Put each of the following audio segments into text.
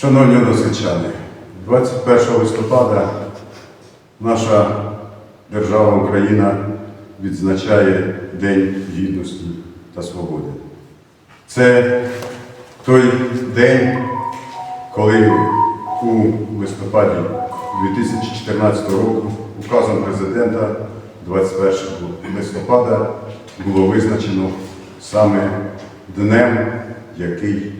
Шановні односельчани, 21 листопада наша держава Україна відзначає День Гідності та Свободи. Це той день, коли у листопаді 2014 року указом президента 21 листопада було визначено саме днем, який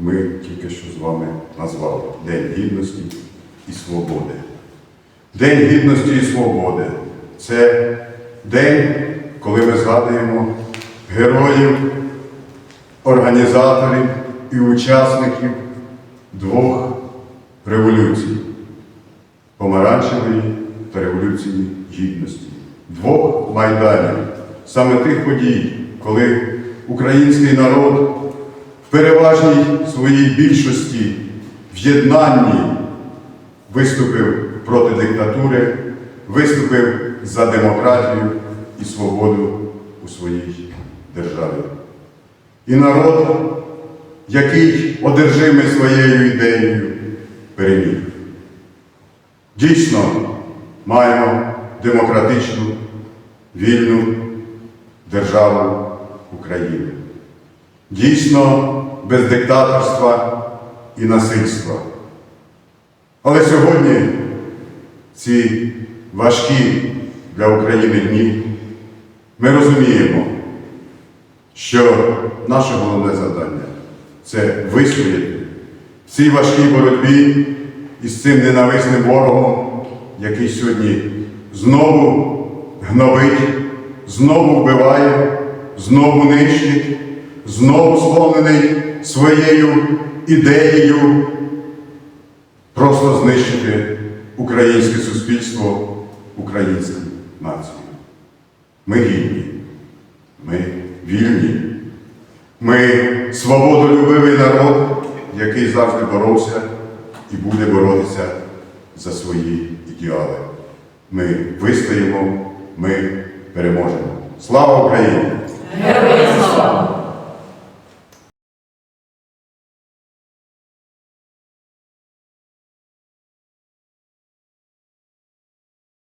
ми тільки що з вами назвали День Гідності і Свободи. День Гідності і Свободи це день, коли ми згадуємо героїв, організаторів і учасників двох революцій помаранчевої та революції гідності, двох майданів, саме тих подій, коли український народ переважній своїй більшості в єднанні виступив проти диктатури, виступив за демократію і свободу у своїй державі. І народ, який одержимий своєю ідеєю, переміг. Дійсно, маємо демократичну, вільну державу України. Дійсно, без диктаторства і насильства. Але сьогодні ці важкі для України дні ми розуміємо, що наше головне завдання це вистояти в цій важкій боротьбі із цим ненависним ворогом, який сьогодні знову гнобить, знову вбиває, знову нищить, знову сповнений своєю ідеєю просто знищити українське суспільство, українську націю. Ми гідні, ми вільні, ми свободолюбивий народ, який завжди боровся і буде боротися за свої ідеали. Ми вистоїмо, ми переможемо. Слава Україні! Героям слава!